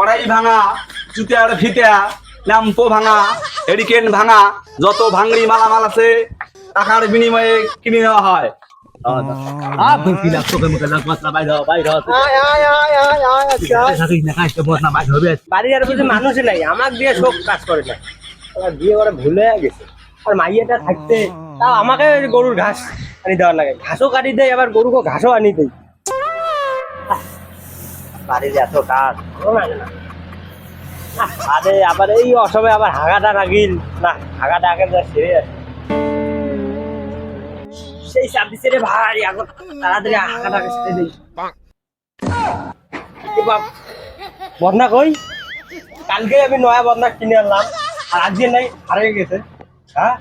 কড়াই ভাঙা জুতিয়ার ফিতা ল্যাম্পো ভাঙা হেরিকেন ভাঙা যত ভাঙড়ি মালামাল আছে টাকার বিনিময়ে কিনে নেওয়া হয়। নাই আমার দিয়ে সব কাজ করে না আমার বিয়ে ভুলে গেছে। আর মাইয়াটা থাকতে তাও আমাকে গরুর ঘাস আনি দেওয়ার লাগে। ঘাসও কাটি দেয় আবার গরুকে ঘাসও আনি দেয়। বাড়ির এত কাজ। লাগে না আরে আবার এই অসময়ে আবার হাগাটা লাগিল না, হাগাটা আগে সেরে আছে সেই রে ভাই, এখন তাড়াতাড়ি সেরে দিই। বদনা কই? কালকে আমি নয়া বদনা কিনে আনলাম, আর আজকে নাই, হারিয়ে গেছে। হ্যাঁ?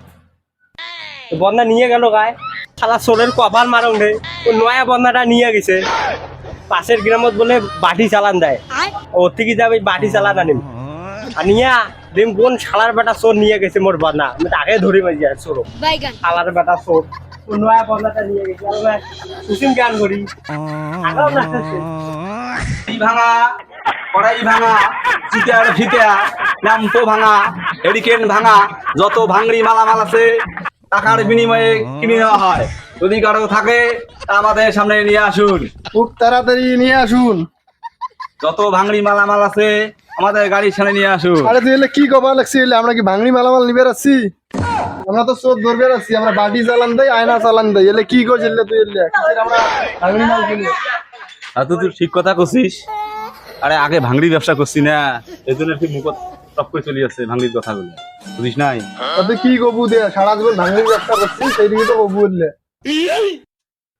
বদনা নিয়ে গেল গায়ে। শালা সোলের কভার মারং রে, ও নয়া বদনাটা নিয়ে গেছে। পাশের গ্রামত বলে বাটি চালান দেয়। ওর থেকে যাবে বাটি চালান আনিম। আর নিয়া দিম কোন শালার বেটা চোর নিয়ে গেছে মোর বদনা। আমি তাকে ধরি মারি যায় চোর বাইগান। শালার বেটা চোর। ও নয়া গেছে আর সুসিম গান করি। আগাও না কড়াই ভাঙা কড়াই ভাঙা জুতিয়ার ফিতা ল্যাম্পো ভাঙা হেরিকেন ভাঙা যত ভাঙড়ি মালামাল আছে টাকার বিনিময়ে কিনে নেওয়া হয়। যদি কারও থাকে আমাদের সামনে নিয়ে আসুন। খুব তাড়াতাড়ি নিয়ে আসুন। যত ভাঙড়ি মালামাল আছে আমাদের গাড়ির সামনে নিয়ে আসুন। আরে তুই এলে কি কবা লাগছি? এলে আমরা কি ভাঙড়ি মালামাল নিবে রাখছি? আমরা তো চোর ধরবে রাখছি আমরা বাটি চালান দেই আয়না চালান দেই। এলে কি করছিস এলে তুই এলে? আমরা ভাঙড়ি মাল কিনি। আর তুই তুই ঠিক কথা করছিস আরে আগে ভাঙড়ি ব্যবসা করছি না এই জন্য ঠিক মুখ টপ করে চলে যাচ্ছে ভাঙড়ির কথাগুলো। বুঝিস নাই? তুই কি কবু দে? সারা জীবন ভাঙড়ি ব্যবসা করছিস সেই দিকে তো কবু এলে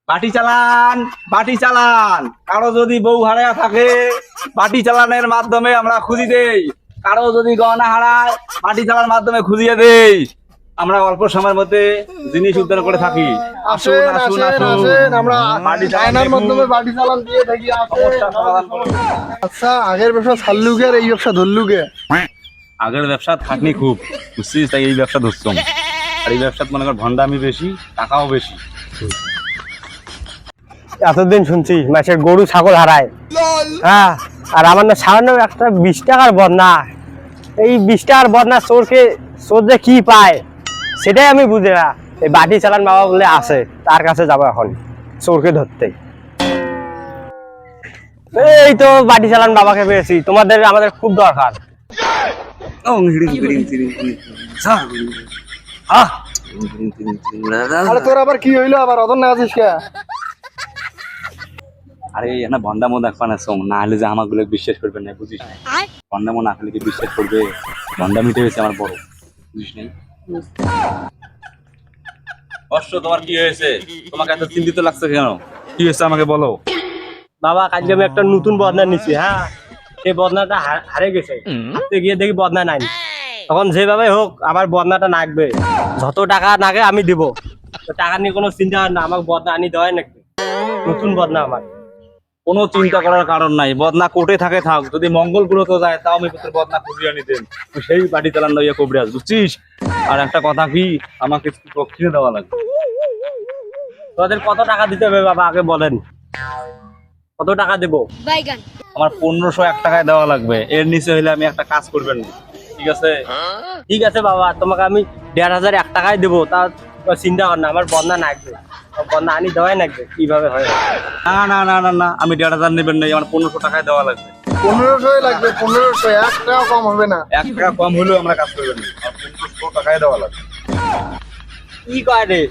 বাটি চালান বাটি চালান। কারও যদি বউ হারায় থাকে বাটি চালানের মাধ্যমে আমরা খুঁজি দেই। কারও যদি গহনা হারায় বাটি চালার মাধ্যমে খুঁজিয়ে দেই। আমরা অল্প সময়ের মধ্যে জিনিস উদ্ধার করে থাকি। আসুন আসুন আসুন আমরা বাটি চালান আয়নার দেখুন। মাধ্যমে বাটি চালান দিয়ে থাকি। আচ্ছা আগের ব্যবসা ছাড়লুকে আর এই ব্যবসা ধরলুকে। আগের ব্যবসা থাকনি খুব। বুঝছিস তাই এই ব্যবসা ধরছম। আর এই ব্যবসাত মনে কর ভন্ডামি বেশি টাকাও বেশি। এতদিন শুনছি মাসের গরু ছাগল হারায়। হ্যাঁ আর আমার না সামান্য একটা বিশ টাকার বদনা। এই বিশ টাকার বদনা চোরকে চোর যে কি পায় সেটাই আমি বুঝি না। এই বাটি চালান বাবা বলে আছে তার কাছে যাব এখন চোরকে ধরতে। এই তো বাটি চালান বাবাকে পেয়েছি তোমাদের আমাদের খুব দরকার। আরে তোর আবার কি হইল? আবার অত না আছিস কে? আরে না ভন্ডামো দেখবা না সোম। না হলে যে আমাগুলো বিশ্বাস করবে না বুঝিস? না আয়। ভন্ডামো না হলে কি বিশ্বাস করবে ভন্ডামিটা হয়েছে আমার বড়। বুঝিস নাই? অশ্ব তোমার কি হয়েছে? তোমাকে এত চিন্তিত লাগছে কেন? কি হয়েছে আমাকে বলো? বাবা কালকে আমি একটা নতুন বদনা নিচ্ছি হ্যাঁ? সেই বদনাটা হারে গেছে। গিয়ে দেখি বদনা নাই। তখন যেভাবে হোক আমার বদনাটা নাকবে। যত টাকা নাগে আমি দিব। টাকা নিয়ে কোনো চিন্তা না আমাকে বদনা আনি দেয় নাকি? নতুন বদনা আমার। কোনো চিন্তা করার কারণ নাই বদনা কোটে থাকে থাক। যদি মঙ্গল গ্রহ যায় তাও আমি তোর বদনা খুঁজিয়ে নিতেন তুই সেই বাড়ি চালান লইয়া কবরিয়াস বুঝছিস? আর একটা কথা কি আমাকে দক্ষিণে দেওয়া লাগবে। তোদের কত টাকা দিতে হবে বাবা আগে বলেন। কত টাকা দেবো? আমার পনেরোশো এক টাকায় দেওয়া লাগবে। এর নিচে হইলে আমি একটা কাজ করবেন না। ঠিক আছে? ঠিক আছে বাবা তোমাকে আমি দেড় হাজার এক টাকায় দেবো তা চিন্তা কর না আমার বদনা নাকবে। বদনা আনি দেওয়াই নাকবে কীভাবে হয়? না না না না না আমি দেড় হাজার নেবেন নাই আমার পনেরোশো টাকায় দেওয়া লাগবে। পনেরোশোই লাগবে পনেরোশো এক টাকা কম হবে না। এক টাকা কম হলেও আমরা কাজ করবেন আমার পনেরোশো টাকায় দেওয়া লাগবে। কি কয় রে?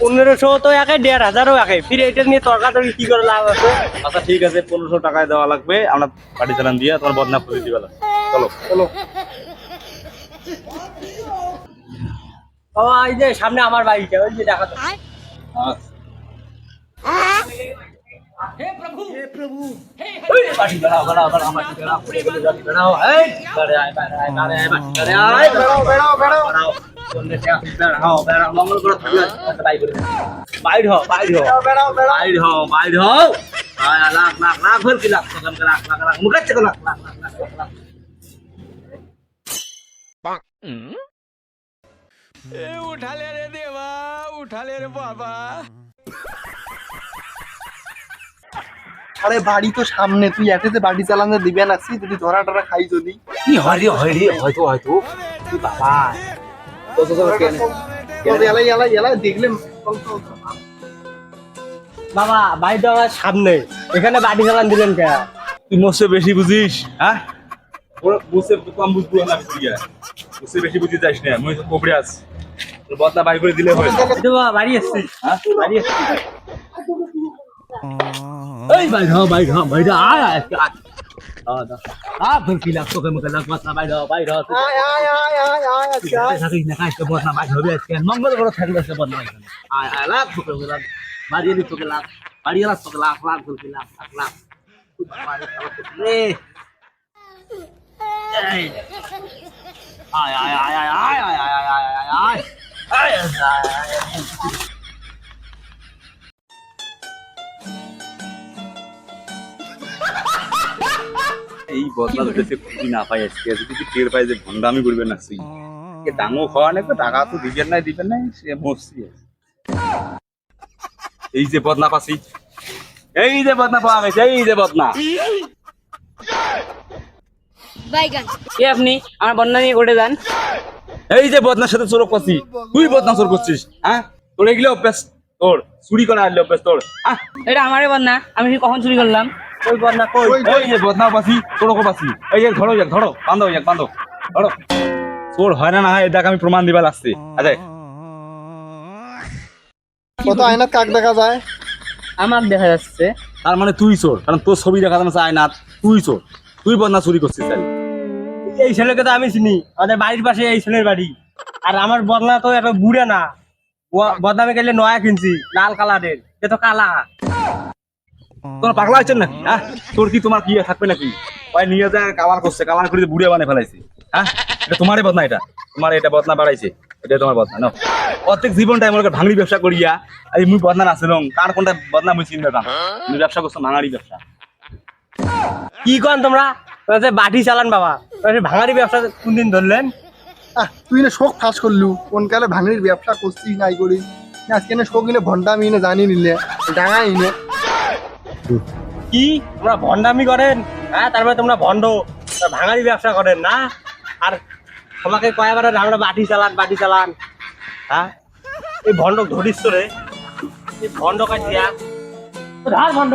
পনেরোশো তো একে দেড় হাজারও একে। ফিরে এটা নিয়ে তর্কাতর্কি কি করে লাভ আছে? আচ্ছা ঠিক আছে পনেরোশো টাকায় দেওয়া লাগবে আমরা বাড়ি চালান দিয়ে তোমার বদনা খুঁজে দিবে। লাগবে। চলো। চলো। ও এই যে সামনে আমার বাড়িটা ওই যে দেখা আয়। বাড়ি বেড়াও বেড়াও বেড়াও বাড়ি বেড়াও পুড়ে গেলে বাড়ি বেড়াও এই বেড়ে আয় বেড়ে আয় বেড়ে আয় বাড়ি আয় বেড়াও বেড়াও বেড়াও বেড়াও বললে সে বেড়াও বেড়াও মঙ্গল গ্রহ থেকে একটা বাইর করে বাইর হও বাইর হও। বেড়াও বেড়াও বাইর হও বাইর হও। আয় লাখ লাখ লাখ ভর কি লাখ লাখ লাখ লাখ লাখ মুখে চেক লাখ লাখ লাখ লাখ লাখ उठाले रे देवा उठाले रे बाबा আরে বাড়ি তো সামনে তুই একেতে বাড়ি চালানো দিবে না সি যদি ধরা টরা খাই যদি কি হয় রে হয় রে হয়তো হয়তো কি বাবা তো তো তো কেন তো এলাই এলাই এলাই দেখলে বাবা বাড়ি তো আমার সামনে এখানে বাড়ি চালান দিলেন কে তুই মোসে বেশি বুঝিস হ্যাঁ ওরা বুঝতে কম বুঝবো না তুই বুঝতে বেশি বুঝি যাস না মুই তো কোবড়ে আছি তোর বদনা বাই করে দিলে হয় বাবা বাড়ি হ্যাঁ বাড়ি এসছি এই ভাই হ ভাই হ ভাই আয় আয় আয় আ ফির কি লাগ তোকে মুখে লাগ বদনা বাই হ বাই হ আয় আয় আয় আয় আয় আচ্ছা থাকিস না কাজ বদনা বাই হবে আজকে মঙ্গল বড় থাকলে সে বদনা বাই আয় আয় লাগ তোকে লাগ বাড়িয়ে দি তোকে লাগ বাড়িয়ে লাগ তোকে লাগ লাগ তোকে লাগ লাগ লাগ রে এই আয় আয় আয় আয় আয় আয় আয় আয় আয় আয় আয় আয় আয় এই বদলা যদি খুঁজি না পাই আজকে। যদি কি টের পাই যে ভন্ডামি করবে না সেই ডাঙো খাওয়া নেই তো টাকা তো দিবেন নাই দিবেন নাই সে মরছি। এই যে বদনা পাছি এই যে বদনা পাওয়া গেছে এই যে বদনা কে আপনি আমার বন্যা নিয়ে ঘটে যান এই যে বদনার সাথে চোর করছি তুই বদনা চোর করছিস হ্যাঁ? তোর এগুলো অভ্যাস তোর চুরি করা আসলে অভ্যাস তোর হ্যাঁ? এটা আমারই বন্যা আমি কখন চুরি করলাম? ওই বন্যা কই? এই যে বদনা পাছি তোরও পাছি এই যে ধরো যাক ধরো বান্ধব যাক বান্ধব ধরো। চোর হয় না না হয় দেখ আমি প্রমাণ দিবার আসছি। আচ্ছা কত আয়নাত কাক দেখা যায়? আমার দেখা যাচ্ছে। তার মানে তুই চোর কারণ তোর ছবি দেখা যাচ্ছে আয়না তুই চোর। তুই বদনা চুরি করছিস তাই এই ছেলেকে তো আমি চিনি। আমাদের বাড়ির পাশে এই ছেলের বাড়ি। আর আমার বদনা তো এত বুড়ে না। বদনামে গেলে নয়া কিনছি, লাল কালারের। এ তো কালা। তোর পাগলা হচ্ছেন নাকি? হ্যাঁ? তোর কি তোমার কি থাকবে নাকি? ওই নিয়ে যায় কালার করছে কালার করে বুড়ে বানিয়ে ফেলাইছে। হ্যাঁ? এটা তোমারই বদনা এটা। তোমার এটা বদনা বাড়াইছে। এটা তোমার বদনা নাও। প্রত্যেক জীবনটা মনে কর ভাঙড়ি ব্যবসা করিয়া, আর মুই বদনা নাছিলাম কার কোনটা বদনা মুই চিনবে তুমি ব্যবসা করছ, ভাঙাড়ি ব্যবসা। কি কন তোমরা? যে বাটি চালান বাবা। ভাঙারি ব্যবসা কোনদিন ধরলেন? আহ, তুই না শোক ফাঁস করলু। কোন কালে ভাঙড়ির ব্যবসা করছিস নাই করি। আজকে না শোক ইনে ভন্ডা মিনে জানি নিলে। ডাঙা ইনে। কি? তোমরা ভণ্ডামি করেন? হ্যাঁ তারপরে তোমরা ভণ্ড। তোমরা ভাঙারি ব্যবসা করেন না? আর তোমাকে কয়েকবার আমরা বাটি চালান বাটি চালান। হ্যাঁ? এই ভণ্ড ধরিস তো রে। এই ভণ্ড কাটিয়া ধার ভণ্ড